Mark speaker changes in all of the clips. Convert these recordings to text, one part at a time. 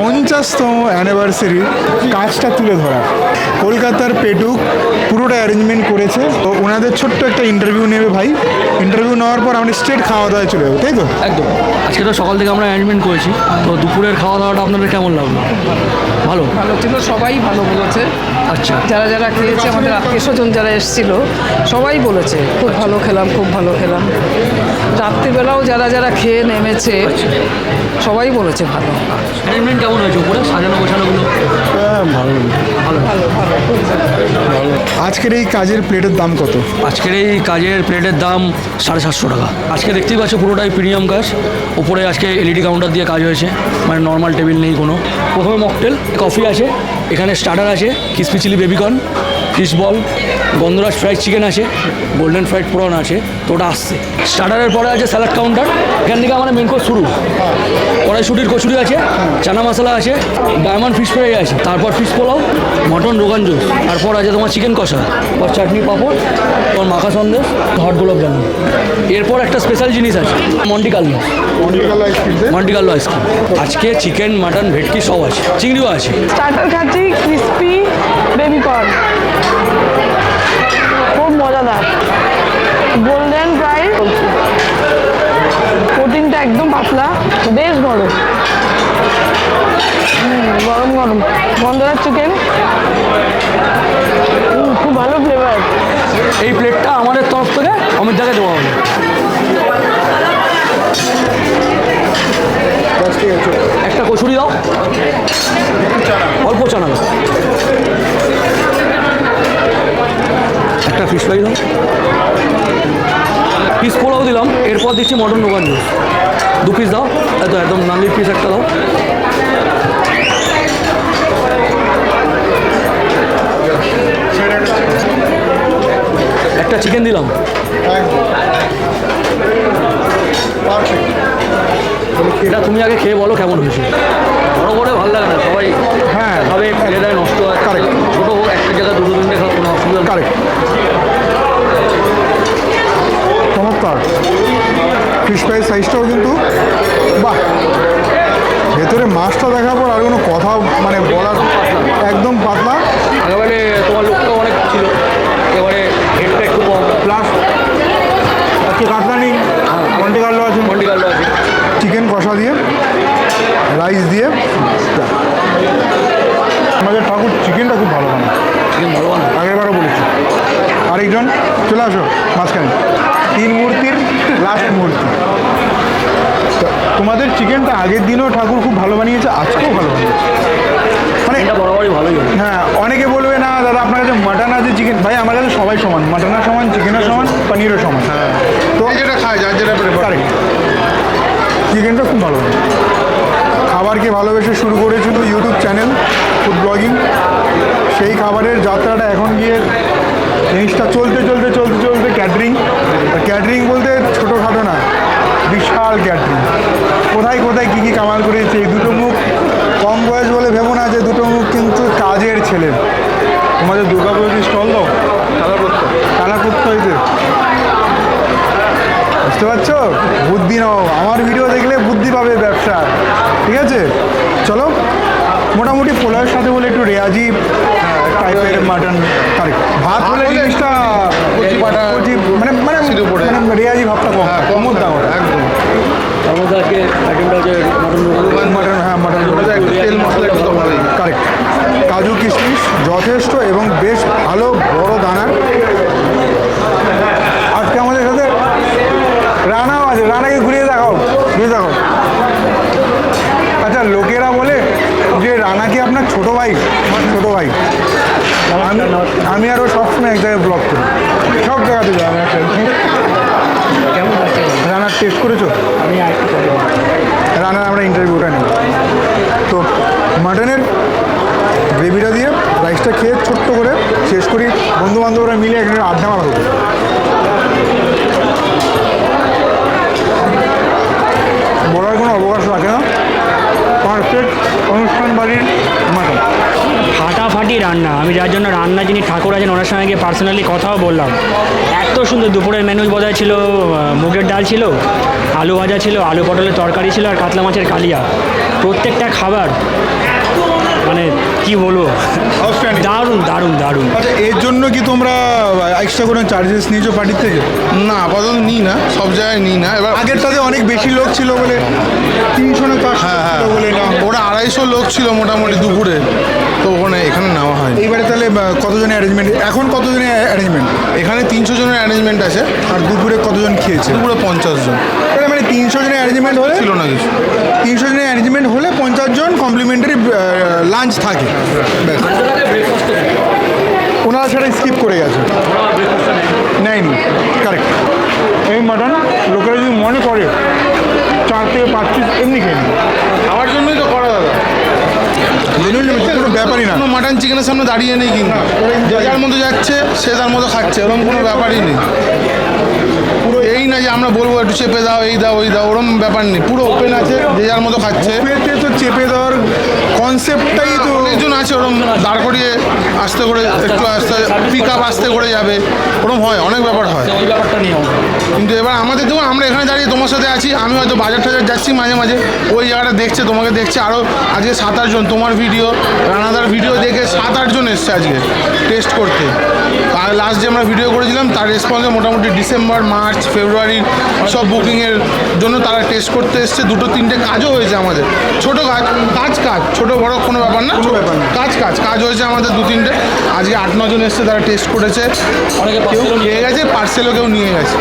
Speaker 1: পঞ্চাশতম anniversary কাজটা তুলে ধরা কলকাতার পেটুক পুরোটা অ্যারেঞ্জমেন্ট করেছে। তো ওনাদের ছোট্ট একটা ইন্টারভিউ নেবে ভাই। ইন্টারভিউ নেওয়ার পর আমরা স্ট্রেট খাওয়া দাওয়ায় চলে যাব তাই তো?
Speaker 2: একদম। আজকে তো সকাল থেকে আমরা অ্যারেঞ্জমেন্ট করেছি। তো দুপুরের খাওয়া দাওয়াটা আপনাদের কেমন লাগল? ভালো?
Speaker 3: ভালো ছিল সবাই ভালো বলেছে।
Speaker 2: আচ্ছা।
Speaker 3: যারা যারা খেয়েছে আমাদের আত্মীয় স্বজন যারা এসেছিল সবাই বলেছে খুব ভালো খেলাম খুব ভালো খেলাম। রাত্রিবেলাও যারা যারা খেয়ে নেমেছে সবাই বলেছে ভালো।
Speaker 2: অ্যারেঞ্জমেন্ট কেমন হয়েছে উপরে? সাজানো গোছানোগুলো
Speaker 1: ভালো।
Speaker 3: ভালো। ভালো।
Speaker 1: আজকের এই কাজের প্লেটের দাম কত?
Speaker 2: আজকের এই কাজের প্লেটের দাম সাড়ে সাতশো টাকা। আজকে দেখতেই পাচ্ছ পুরোটাই প্রিমিয়াম কাজ। উপরে আজকে এলইডি কাউন্টার দিয়ে কাজ হয়েছে। মানে নর্মাল টেবিল নেই কোনো। প্রথমে মকটেল কফি আছে। এখানে স্টার্টার আছে crispy chilli baby corn fish ball Gondhoraj fried chicken আছে গোল্ডেন ফ্রাইড প্রন আছে তো ওটা আসছে। স্টার্টারের পরে আছে স্যালাড কাউন্টার এখান থেকে আমার মেন কোর্স শুরু। কড়াইশুটির কচুরি আছে চানা মশলা আছে ডায়মন্ড ফিশ ফ্রাই আছে তারপর ফিশ পোলাও মটন রোগান জুস তারপর আছে তোমার চিকেন কষা তারপর চাটনি পাঁপড় তোমার মাখা সন্দেশ হট গোলাপ জামুন এরপর একটা স্পেশাল জিনিস আছে Monte Carlo Monte Carlo ice cream আজকে চিকেন মাটন ভেটকি সব আছে চিংড়িও আছে।
Speaker 4: স্টার্টার খাচ্ছি ক্রিস্পি বেবিকর্ন খুব মজাদার। গোল্ডেন ফ্রাই প্রোটিনটা একদম পাতলা বেশ বড় গরম গরম। গন্ধরাজ চিকেন খুব ভালো ফ্লেভার
Speaker 2: এই প্লেটটা আমাদের তরফ থেকে অমিত দাকে দেওয়া হবে। একটা কচুরি দাও। অল্প চানা দাও একটা ফিশ ফ্রাই দাও পিস পোলাও এরপর দিচ্ছি মটন দোকান জুস দু পিস দাও। এত একদম নালির পিস একটা দাও। একটা চিকেন দিলাম। এটা তুমি আগে খেয়ে বলো কেমন হয়েছে। বড় বড় ভালো লাগে না, সবাই
Speaker 1: হ্যাঁ
Speaker 2: খাবে ফেলে দেয় নষ্ট হয়
Speaker 1: Correct.
Speaker 2: ছোটো হোক একটা জায়গায় দুটো তিনটে খাওয়া কোনো অসুবিধা নেই
Speaker 1: কারেক্ট চমৎকার ফিশ ফ্রাই সাইজটাও কিন্তু বাহ ভেতরে মাছটা দেখার পর আর কোনো কথা মানে বলার একদম পাতলা
Speaker 2: একেবারে তোমার লোকটাও অনেক ছিল। একেবারে হেডটা একটু কম।
Speaker 1: প্লাস আজকে কাটলানি মন্টি কাটলো আছে।
Speaker 2: মন্ডি কাল্লো আছে।
Speaker 1: চিকেন কষা দিয়ে রাইস দিয়ে। আমাদের ঠাকুর চিকেনটা খুব ভালো বানায়।
Speaker 2: চিকেন ভালো বানায়?
Speaker 1: আগেরবারও বলেছি। আরেকজন চলে আসো মাঝখানে। তিন মূর্তির লাস্ট মূর্তি। তোমাদের চিকেনটা আগের দিনও ঠাকুর খুব ভালো বানিয়েছে আজকেও ভালো বানিয়েছে। মানে
Speaker 2: এটা বরাবরই ভালোই
Speaker 1: হ্যাঁ অনেকে বলবে না দাদা আপনার কাছে মাটন আছে চিকেন ভাই আমার কাছে সবাই সমান। মাটনও সমান চিকেনও সমান পনিরও সমান। তো যেটা খায় যার যেটা চিকেনটা খুব ভালো লাগে খাবারকে ভালোবেসে শুরু করেছিল ইউটিউব চ্যানেল ফুড ব্লগিং সেই খাবারের যাত্রাটা এখন গিয়ে জিনিসটা চলতে চলতে চলতে চলতে ক্যাটারিং ক্যাটারিং বলতে ছোটোখাটো না। বিশাল ক্যাটারিং কোথায় কোথায় কী কী কামাল করেছে এই দুটো মুখ কম বয়স বলে ভেবো না যে দুটো মুখ কিন্তু কাজের ছেলে। তোমাদের দুর্গাপুজোর স্টল দাও তারা করতে হয়েছে বুঝতে পারছ? বুদ্ধি নাও। আমার ভিডিও দেখলে বুদ্ধি পাবে ব্যবসা। ঠিক আছে? চলো। মোটামুটি পোলাওয়ের সাথে বলে একটু রেয়াজি টাইপের মাটন ভাত হলে জিনিসটা মানে মানে মানে মানে রেয়াজি ভাবটা কম। কমর দাম একদম।
Speaker 2: আইটেমটা মটন দোকান
Speaker 1: মাটন হ্যাঁ মাটন তেল মশলা একটু কারেক্ট কাজু কিশমিশ যথেষ্ট এবং বেশ ভালো বড় দানার আজকে আমাদের সাথে রানাও আছে। রানাকে ঘুরিয়ে দেখাও। ঘুরিয়ে দেখাও। আচ্ছা লোকেরা বলে যে রানা কি আপনার ছোট ভাই? আমার ছোট ভাই। আমি আমি আরও সবসময় এক জায়গায় ব্লগ করি সব জায়গাতে যাই আমি একটা
Speaker 2: কেমন লাগছে
Speaker 1: রানার টেস্ট করেছ
Speaker 2: আমি আরেকটু পরে
Speaker 1: রানার আমরা ইন্টারভিউটা নেব তো মাটনের গ্রেভিটা দিয়ে রাইসটা খেয়ে ছোট্ট করে শেষ করি। বন্ধু বান্ধবরা মিলে এখানে আড্ডা মারা। হতো বলার কোনো অবকাশ রাখে না। পারফেক্ট অনুষ্ঠান বাড়ির
Speaker 2: ফাটাফাটি
Speaker 5: রান্না। আমি যার জন্য রান্না যিনি ঠাকুর আছেন, ওনার সঙ্গে গিয়ে পার্সোনালি কথাও বললাম। এত সুন্দর দুপুরের মেনু বোধহয় ছিল মুগের ডাল ছিল, আলু ভাজা ছিল, আলু পটলের তরকারি ছিল, আর কাতলা মাছের কালিয়া। প্রত্যেকটা খাবার মানে কি বলব? দারুণ দারুণ দারুণ।
Speaker 1: আচ্ছা এর জন্য কি তোমরা এক্সট্রা কোনো চার্জেস নিয়েছো পার্টির থেকে?
Speaker 6: না আপাতত নিই না সব জায়গায় নিই না। এবার আগের
Speaker 1: আগেরটাতে অনেক বেশি লোক ছিল বলে তিনশো না চারশো
Speaker 6: হ্যাঁ হ্যাঁ।
Speaker 1: বলে না
Speaker 6: ওরা আড়াইশো লোক ছিল মোটামুটি দুপুরে তো ওখানে এখানে নেওয়া হয়
Speaker 1: এইবারে তাহলে কতজনের অ্যারেঞ্জমেন্ট এখন কতজনের অ্যারেঞ্জমেন্ট
Speaker 6: এখানে তিনশো জনের অ্যারেঞ্জমেন্ট আছে।
Speaker 1: আর দুপুরে কতজন খেয়েছে?
Speaker 6: দুপুরে পঞ্চাশ জন।
Speaker 1: তাহলে মানে তিনশো জনের অ্যারেঞ্জমেন্ট হলে
Speaker 6: ছিল না কিছু।
Speaker 1: তিনশো জনের অ্যারেঞ্জমেন্ট হলে পঞ্চাশ জন কমপ্লিমেন্টারি লাঞ্চ থাকে। ব্যাস। ওনারা সেটা স্কিপ করে গেছে। নেয়নি। কারেক্ট এই মাটন লোকেরা যদি মনে করে চার থেকে পাঁচ পিস এমনি খেয়ে।
Speaker 6: খাওয়ার জন্যই তো করা দাদা।
Speaker 1: কোনো ব্যাপারই না।
Speaker 6: মাটন চিকেনের সামনে দাঁড়িয়ে নেই কিন্তু। যে যার মতো যাচ্ছে সে তার মতো খাচ্ছে এরকম কোনো ব্যাপারই নেই। যে আমরা বলব, একটু চেপে দাও, এই দাও, ওই দাও, ওরম ব্যাপার নেই। পুরো ওপেন আছে, যে যার মতো খাচ্ছে।
Speaker 1: তো চেপে দেওয়ার কনসেপ্টটাই তো
Speaker 6: অনেকজন আছে ওরকম দাঁড় করিয়ে আস্তে করে একটু আস্তে পিক আপ আস্তে করে যাবে ওরকম হয় অনেক ব্যাপার হয়।
Speaker 2: ওই ব্যাপারটা নিয়ে
Speaker 6: কিন্তু এবার আমাদের দেখো আমরা এখানে দাঁড়িয়ে তোমার সাথে আছি আমি হয়তো বাজার টাজার যাচ্ছি মাঝে মাঝে ওই জায়গাটা দেখছে তোমাকে দেখছে আরও আজকে সাত আটজন তোমার ভিডিও রানাদার ভিডিও দেখে সাত আটজন এসছে আজকে টেস্ট করতে। আর লাস্ট যে আমরা ভিডিও করেছিলাম তার রেসপন্সে মোটামুটি ডিসেম্বর মার্চ ফেব্রুয়ারির সব বুকিংয়ের জন্য তারা টেস্ট করতে এসছে দুটো তিনটে কাজও হয়েছে আমাদের। ছোটো কাজ কাজ কাজ ছোট বড় কোনো ব্যাপার না।
Speaker 1: কোনো ব্যাপার না।
Speaker 6: কাজ কাজ কাজ হয়েছে আমাদের দু তিনটে। আজকে আট নজন এসছে তারা টেস্ট করেছে।
Speaker 2: অনেকে
Speaker 6: কেউ
Speaker 2: নিয়ে
Speaker 6: গেছে পার্সেলও কেউ নিয়ে গেছে।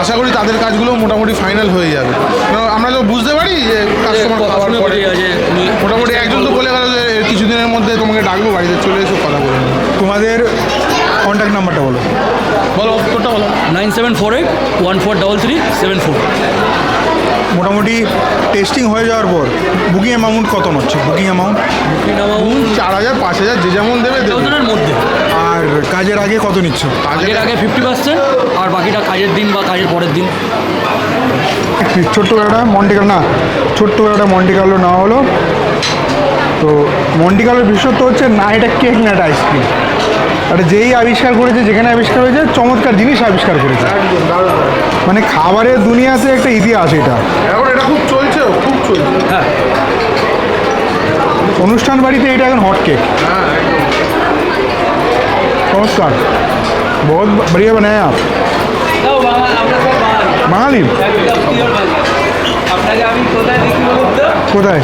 Speaker 6: আশা করি তাদের কাজগুলো মোটামুটি ফাইনাল হয়ে যাবে। আমরা তো বুঝতে পারি যে কাস্টমার
Speaker 2: কথা
Speaker 6: খাবার পরে মোটামুটি একজন তো বলে গেল যে কিছুদিনের মধ্যে তোমাকে ডাকবো বাড়িতে চলে এসো কথা বলে নেব।
Speaker 1: তোমাদের কন্ট্যাক্ট নাম্বারটা বলো।
Speaker 6: বলো তোরটা বলো।
Speaker 2: Nine seven four eight one four double three seven four.
Speaker 1: মোটামুটি টেস্টিং হয়ে যাওয়ার পর বুকিং অ্যামাউন্ট কত হচ্ছে? বুকিং অ্যামাউন্ট বুকিং
Speaker 6: চার হাজার পাঁচ হাজার যে যেমন দেবে দেবে।
Speaker 2: মধ্যে।
Speaker 1: আর কাজের আগে কত নিচ্ছ?
Speaker 2: কাজের আগে ফিফটি পার্সেন্ট আর বাকিটা কাজের দিন বা কাজের পরের দিন।
Speaker 1: ছোট্ট বেলাটা একটা মন্টিকাল না ছোট্ট করে একটা মন্টিকালো নেওয়া হলো। তো মন্টিকালোর বিশেষত্ব হচ্ছে না এটা কেক না এটা আইসক্রিম এটা যেই আবিষ্কার করেছে যেখানে আবিষ্কার হয়েছে চমৎকার জিনিস আবিষ্কার করেছে। মানে খাবারের দুনিয়াতে একটা ইতিহাস এটা।
Speaker 6: এখন এটা খুব চলছে খুব চলছে।
Speaker 1: হ্যাঁ অনুষ্ঠান বাড়িতে এটা এখন হট হ্যাঁ, কেক চমৎকার। বহুত বড় বানায় আপ। বাঙালি
Speaker 7: কোথায়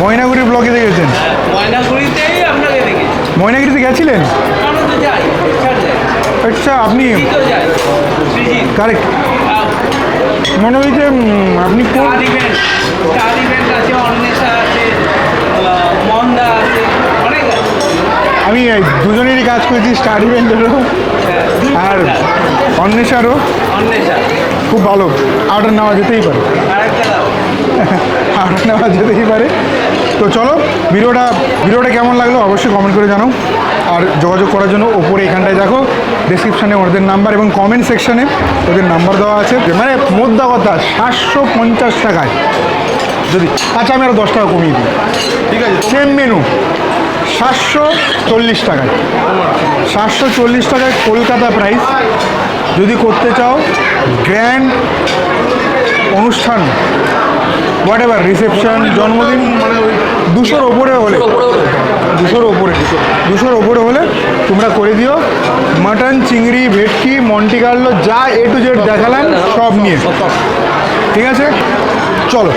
Speaker 7: ময়নাগুড়ি
Speaker 1: ব্লকে দেখেছেন?
Speaker 7: ময়নাগুড়িতেই আপনাকে দেখেছি।
Speaker 1: ময়নাগুড়িতে গেছিলেন? আচ্ছা আপনি কারেক্ট। মনে হয়েছে উম, আপনি কোন আমি দুজনেরই কাজ করেছি স্টার ইভেন্টেরও আর অন্বেষারও। খুব ভালো আর্ডার নেওয়া যেতেই পারে। আর্ডার নেওয়া যেতেই পারে। তো চলো ভিডিওটা ভিডিওটা কেমন লাগল অবশ্যই কমেন্ট করে জানাও। আর যোগাযোগ করার জন্য ওপরে এখানটায় দেখো ডিসক্রিপশানে ওদের নাম্বার এবং কমেন্ট সেকশানে ওদের নাম্বার দেওয়া আছে। মানে মোদ্দা কথা সাতশো পঞ্চাশ টাকায়। যদি আচ্ছা আমি আরও দশ টাকা কমিয়ে দিই।
Speaker 6: ঠিক আছে।
Speaker 1: সেম মেনু সাতশো চল্লিশ টাকায়। সাতশো চল্লিশ টাকায় কলকাতা প্রাইস যদি করতে চাও গ্র্যান্ড অনুষ্ঠান। হোয়াট এভার রিসেপশন জন্মদিন মানে ওই দুশোর ওপরে হলে। দুশোর ওপরে দুশোর ওপরে হলে তোমরা করে দিও। মাটন চিংড়ি ভেটকি মন্টিকার্লো যা এ টু জেড দেখালেন সব নিয়ে। ঠিক আছে? চলো।